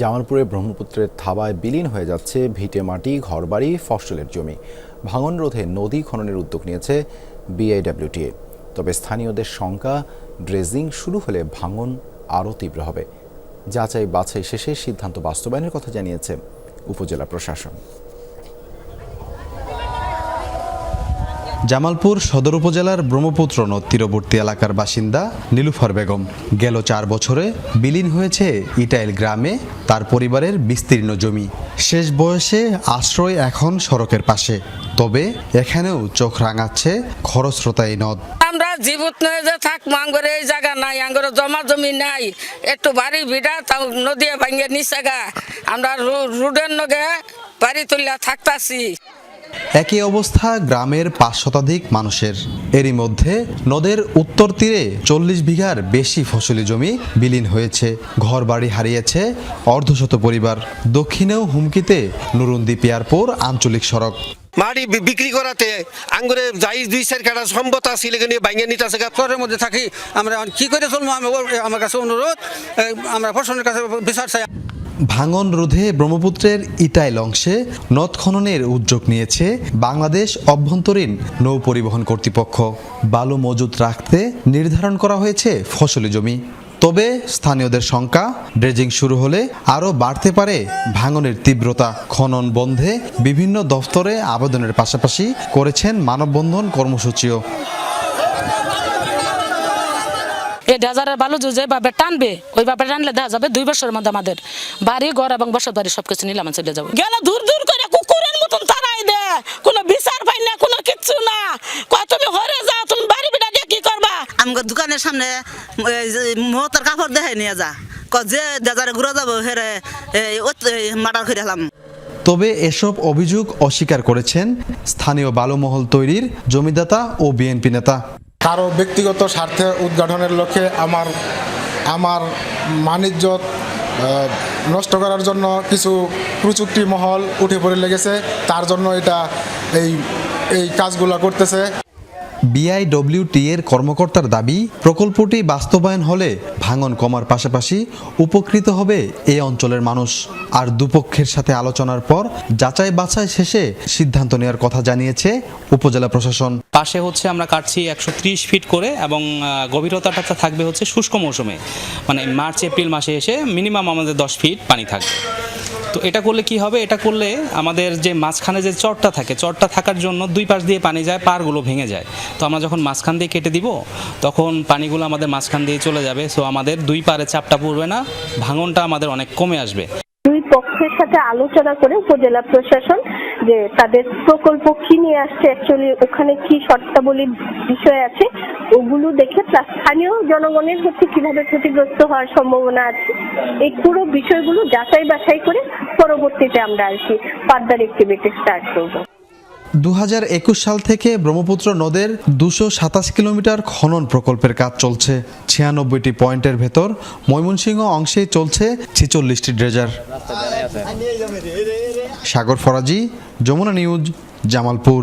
জামালপুরে ব্রহ্মপুত্রের থাবায় বিলীন হয়ে যাচ্ছে ভিটে মাটি, ঘরবাড়ি, ফসলের জমি। ভাঙন রোধে নদী খননের উদ্যোগ নিয়েছে বিআইডব্লিউটিএ। তবে স্থানীয়দের শঙ্কা, ড্রেজিং শুরু হলে ভাঙন আরও তীব্র হবে। যাচাই বাছাই শেষে সিদ্ধান্ত বাস্তবায়নের কথা জানিয়েছে উপজেলা প্রশাসন। জামালপুর সদর উপজেলার ব্রহ্মপুত্র নদ তীরবর্তী এলাকার বাসিন্দা নীলুফার বেগম। গেল চার বছরে বিলীন হয়েছে ইটাইল গ্রামে তার পরিবারের বিস্তীর্ণ জমি। শেষ বয়সে আশ্রয় এখন সড়কের পাশে। তবে এখানেও চোখ রাঙাচ্ছে খরস্রোতা এই নদ। আমরা জীবত যে থাকব এই জায়গা নাই, আঙ্গরে জমা জমি নাই। একটু বাড়ি ভিড়া তাও নদী ভাঙ্গে নিচে আমরা রুডের নগে বাড়ি তুলিয়া থাকতাছি। একই অবস্থা গ্রামের পাঁচ শতাধিক মানুষের। এরই মধ্যে নদের উত্তর তীরে চল্লিশ বিঘার বেশি ফসলি জমি বিলীন হয়েছে। ঘর বাড়ি হারিয়েছে অর্ধশত পরিবার। দক্ষিণেও হুমকিতে নুরুন্দি পিয়ারপুর আঞ্চলিক সড়ক। মাটি বিক্রি করাতে আঙ্গুরে যাই দুই চার কাটা সম্পদ আছে এগুলো নিয়ে ভাঙিয়ে নিতে আছে গা। ঘরের মধ্যে থাকি আমরা এখন কি করে চলবো? আমার কাছে অনুরোধ আমরা প্রশাসনের কাছে বিচার চাই। ভাঙন রোধে ব্রহ্মপুত্রের ইটাইল অংশে নদ খননের উদ্যোগ নিয়েছে বাংলাদেশ অভ্যন্তরীণ নৌ পরিবহন কর্তৃপক্ষ। বালু মজুত রাখতে নির্ধারণ করা হয়েছে ফসলি জমি। তবে স্থানীয়দের শঙ্কা, ড্রেজিং শুরু হলে আরও বাড়তে পারে ভাঙনের তীব্রতা। খনন বন্ধে বিভিন্ন দফতরে আবেদনের পাশাপাশি করেছেন মানববন্ধন কর্মসূচিও। এই ডেজারের বালু যেভাবে টানবে ওইভাবে টানলে দেখা যাবে দুই বছরের মধ্যে আমাদের বাড়ি ঘর এবং বসত বাড়ি সবকিছু নিলাম চলে যাব। গেলে দূর দূর করে কুকুরের মতন তারাই দে। কোনো বিচার পাই না কোনো কিচ্ছু না। কয় তুমি হরে যাও তুমি বাড়ি বিড়া দিয়ে কি করবা? আমাকে দোকানের সামনে মহতার কাপড় দেখাই নিয়ে যা। ক যে দেজারে ঘুরে যাব হেরে মার্ডার করে হলাম তবে এসব অভিযোগ অস্বীকার করেছেন স্থানীয় বালুমহল তৈরির জমিদাতা ও বিএনপি নেতা। কারও ব্যক্তিগত স্বার্থে উদ্ঘাটনের লক্ষ্যে আমার আমার মানিজ্যত নষ্ট করার জন্য কিছু প্রযুক্তি মহল উঠে পড়ে লেগেছে। তার জন্য এটা এই এই কাজগুলো করতেছে। বিআইডব্লিউটি এর কর্মকর্তার দাবি, প্রকল্পটি বাস্তবায়ন হলে ভাঙন কমার পাশাপাশি উপকৃত হবে এই অঞ্চলের মানুষ। আর দুপক্ষের সাথে আলোচনার পর যাচাই বাছাই শেষে সিদ্ধান্ত নেওয়ার কথা জানিয়েছে উপজেলা প্রশাসন। পাশে হচ্ছে আমরা কাটছি একশো ত্রিশ ফিট করে এবং গভীরতাটা থাকবে হচ্ছে শুষ্ক মৌসুমে। মানে মার্চ, এপ্রিল মাসে এসে মিনিমাম আমাদের দশ ফিট পানি থাকবে। তো এটা করলে কি হবে? এটা করলে আমাদের যে মাঝখানে যে চটটা থাকে চটটা থাকার জন্য দুই পাশ দিয়ে পানি যায় পারগুলো ভেঙে যায়। তো আমরা যখন মাঝখান দিয়ে কেটে দিব, তখন পানিগুলো আমাদের মাঝখান দিয়ে চলে যাবে। সো আমাদের দুই পারে চাপটা পড়বে না, ভাঙনটা আমাদের অনেক কমে আসবে। দুই পক্ষের সাথে আলোচনা করে উপজেলা প্রশাসন যে তাদের প্রকল্প কি নিয়ে আসছে অ্যাকচুয়ালি ওখানে কি শর্তাবলী বিষয় আছে, ওগুলো দেখে প্লাস স্থানীয় জনগণের হচ্ছে কীভাবে ক্ষতিগ্রস্ত হওয়ার সম্ভাবনা আছে, এই পুরো বিষয়গুলো যাচাই বাছাই করে পরবর্তীতে আমরা আর কি ফার্দার অ্যাক্টিভিটি স্টার্ট করব। দু হাজার একুশ সাল থেকে ব্রহ্মপুত্র নদের দুশো সাতাশ কিলোমিটার খনন প্রকল্পের কাজ চলছে। ছিয়ানব্বইটি পয়েন্টের ভেতর ময়মনসিংহ অংশে চলছে ছেচল্লিশটি ড্রেজার। সাগর ফরাজি, যমুনা নিউজ, জামালপুর।